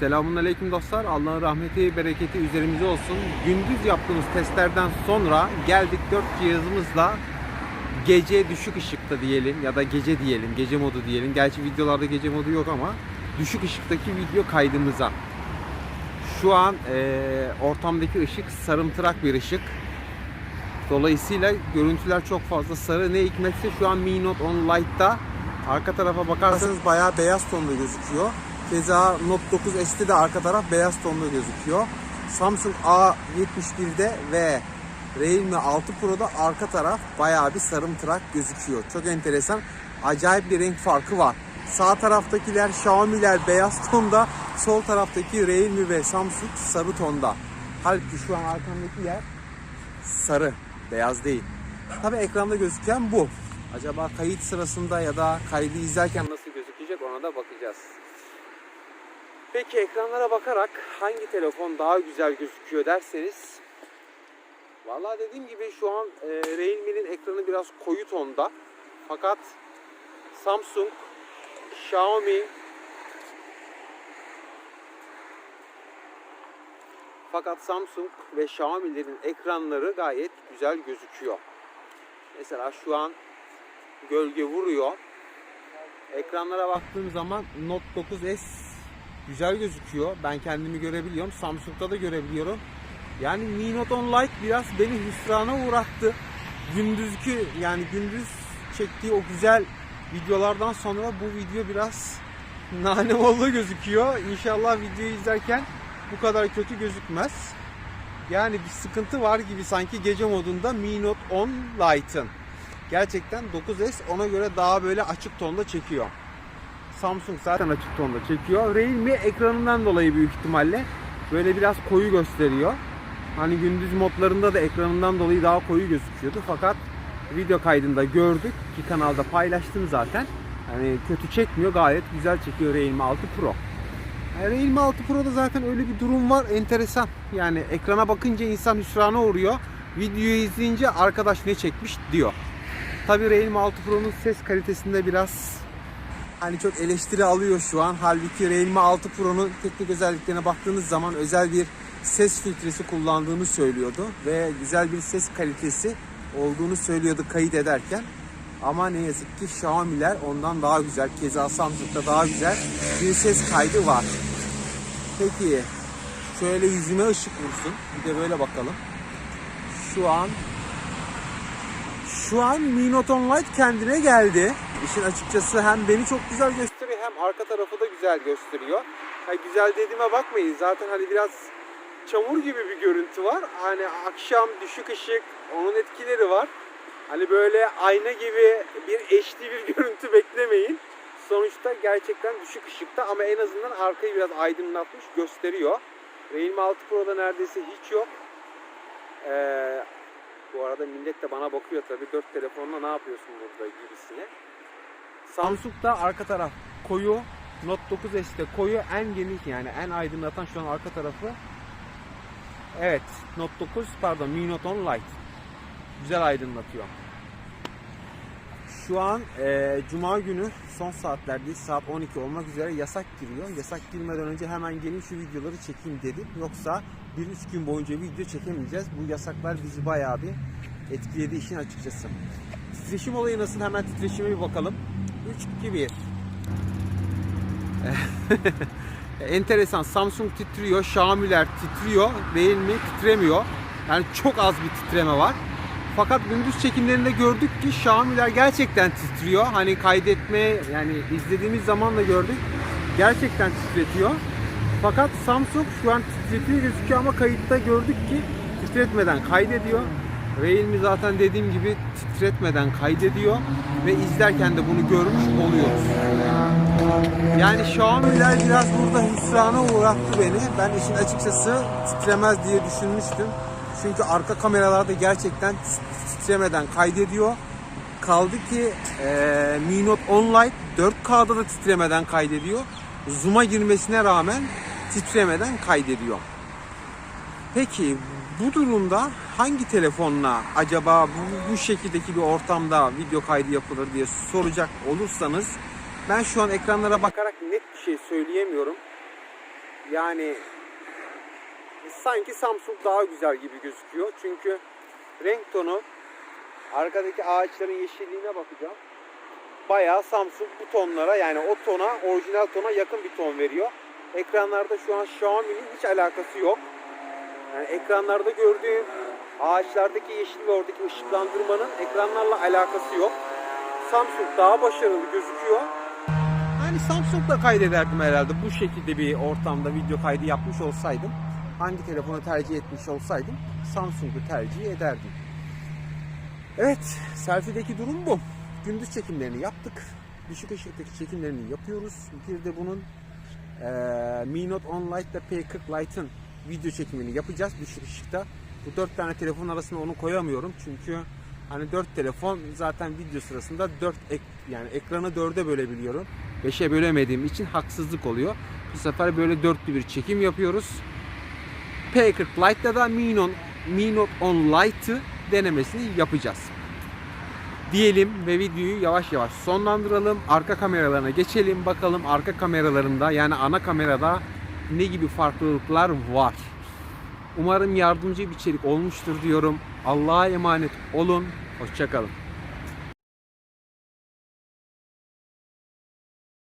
Selamun Aleyküm dostlar. Allah'ın rahmeti, bereketi üzerimize olsun. Gündüz yaptığımız testlerden sonra geldik 4 cihazımızla gece düşük ışıkta diyelim ya da gece diyelim, gece modu diyelim. Gerçi videolarda gece modu yok ama düşük ışıktaki video kaydımıza. Şu an eee, ortamdaki ışık sarımtırak bir ışık. Dolayısıyla görüntüler çok fazla sarı. Ne hikmetse şu an Mi Note 10 Lite'da arka tarafa bakarsanız bayağı beyaz tonlu gözüküyor. Keza Note 9 S'te de arka taraf beyaz tonlu gözüküyor. Samsung A71'de ve Realme 6 Pro'da arka taraf bayağı bir sarımtırak gözüküyor. Çok enteresan. Acayip bir renk farkı var. Sağ taraftakiler Xiaomi'ler beyaz tonda, sol taraftaki Realme ve Samsung sarı tonda. Halbuki şu an arkamdaki yer sarı, beyaz değil. Tabi ekranda gözüken bu. Acaba kayıt sırasında ya da kaydı izlerken nasıl gözükecek ona da bakacağız. Peki ekranlara bakarak hangi telefon daha güzel gözüküyor derseniz Vallahi dediğim gibi şu an e, Realme'nin ekranı biraz koyu tonda. Fakat Samsung, Xiaomi Fakat Samsung ve Xiaomi'lerin ekranları gayet güzel gözüküyor. Mesela şu an gölge vuruyor. Ekranlara baktığım zaman Note 9S güzel gözüküyor. Ben kendimi görebiliyorum. Samsung'da da görebiliyorum. Yani Mi Note 10 Lite biraz beni hüsrana uğrattı. Gündüzkü yani gündüz çektiği o güzel videolardan sonra bu video biraz nane oldu gözüküyor. İnşallah videoyu izlerken bu kadar kötü gözükmez. Yani bir sıkıntı var gibi sanki gece modunda Mi Note 10 Lite'ın. Gerçekten 9S ona göre daha böyle açık tonda çekiyor. Samsung zaten açık tonda çekiyor. Realme ekranından dolayı büyük ihtimalle böyle biraz koyu gösteriyor. Hani gündüz modlarında da ekranından dolayı daha koyu gözüküyordu. Fakat video kaydında gördük ki kanalda paylaştım zaten. Hani kötü çekmiyor gayet güzel çekiyor Realme 6 Pro. Yani Realme 6 Pro'da zaten öyle bir durum var enteresan. Yani ekrana bakınca insan hüsrana uğruyor. Videoyu izleyince arkadaş ne çekmiş diyor. Tabi Realme 6 Pro'nun ses kalitesinde biraz hani çok eleştiri alıyor şu an. Halbuki Realme 6 Pro'nun teknik özelliklerine baktığınız zaman özel bir ses filtresi kullandığını söylüyordu ve güzel bir ses kalitesi olduğunu söylüyordu kayıt ederken. Ama ne yazık ki Xiaomi'ler ondan daha güzel, keza Samsung'da daha güzel bir ses kaydı var. Peki şöyle yüzüme ışık vursun. Bir de böyle bakalım. Şu an şu an Mi Note 10 Lite kendine geldi. İşin açıkçası hem beni çok güzel gösteriyor hem arka tarafı da güzel gösteriyor. Ha, güzel dediğime bakmayın zaten hani biraz çamur gibi bir görüntü var. Hani akşam düşük ışık onun etkileri var. Hani böyle ayna gibi bir HD bir görüntü beklemeyin. Sonuçta gerçekten düşük ışıkta ama en azından arkayı biraz aydınlatmış gösteriyor. Realme 6 Pro'da neredeyse hiç yok. Ee, bu arada millet de bana bakıyor tabii. Dört telefonla ne yapıyorsun burada gibisine. Samsung'da arka taraf koyu. Note 9S'te koyu en geniş yani en aydınlatan şu an arka tarafı. Evet Note 9 pardon Mi Note 10 Lite. Güzel aydınlatıyor. Şu an e, Cuma günü son saatlerde saat 12 olmak üzere yasak giriyor. Yasak girmeden önce hemen gelin şu videoları çekeyim dedim. Yoksa 1-3 gün boyunca video çekemeyeceğiz. Bu yasaklar bizi bayağı bir etkiledi işin açıkçası. Titreşim olayı nasıl? Hemen titreşime bir bakalım. 3, 2, 1. Enteresan. Samsung titriyor, Xiaomi'ler titriyor, Realme titremiyor. Yani çok az bir titreme var. Fakat gündüz çekimlerinde gördük ki Xiaomi'ler gerçekten titriyor. Hani kaydetme yani izlediğimiz zaman da gördük. Gerçekten titretiyor. Fakat Samsung şu an titretiyor gözüküyor ama kayıtta gördük ki titretmeden kaydediyor. Realme zaten dediğim gibi titretmeden kaydediyor ve izlerken de bunu görmüş oluyoruz. Yani Xiaomi'ler biraz burada hüsrana uğrattı beni. Ben işin açıkçası titremez diye düşünmüştüm. Çünkü arka kameralarda gerçekten titremeden kaydediyor. Kaldı ki e, Mi Note 10 Lite 4K'da da titremeden kaydediyor. Zoom'a girmesine rağmen titremeden kaydediyor. Peki bu durumda hangi telefonla acaba bu, bu şekildeki bir ortamda video kaydı yapılır diye soracak olursanız ben şu an ekranlara bakarak net bir şey söyleyemiyorum. Yani sanki Samsung daha güzel gibi gözüküyor. Çünkü renk tonu arkadaki ağaçların yeşilliğine bakacağım. Bayağı Samsung bu tonlara yani o tona orijinal tona yakın bir ton veriyor. Ekranlarda şu an Xiaomi'nin hiç alakası yok. Yani ekranlarda gördüğüm ağaçlardaki yeşil ve oradaki ışıklandırmanın ekranlarla alakası yok. Samsung daha başarılı gözüküyor. Yani Samsung'da kaydederdim herhalde bu şekilde bir ortamda video kaydı yapmış olsaydım. Hangi telefonu tercih etmiş olsaydım Samsung'u tercih ederdim. Evet, selfie'deki durum bu. Gündüz çekimlerini yaptık. Düşük ışıktaki çekimlerini yapıyoruz. Bir de bunun eee Mi Note 10 Lite ile P40 Lite'ın video çekimini yapacağız düşük ışıkta. Bu dört tane telefon arasında onu koyamıyorum çünkü hani dört telefon zaten video sırasında dört ek, yani ekranı dörde bölebiliyorum. Beşe bölemediğim için haksızlık oluyor. Bu sefer böyle dörtlü bir çekim yapıyoruz. P40 Lite'da da Mi Note, Mi Note 10 Lite'ı denemesini yapacağız. Diyelim ve videoyu yavaş yavaş sonlandıralım. Arka kameralarına geçelim. Bakalım arka kameralarında yani ana kamerada ne gibi farklılıklar var. Umarım yardımcı bir içerik olmuştur diyorum. Allah'a emanet olun. Hoşçakalın.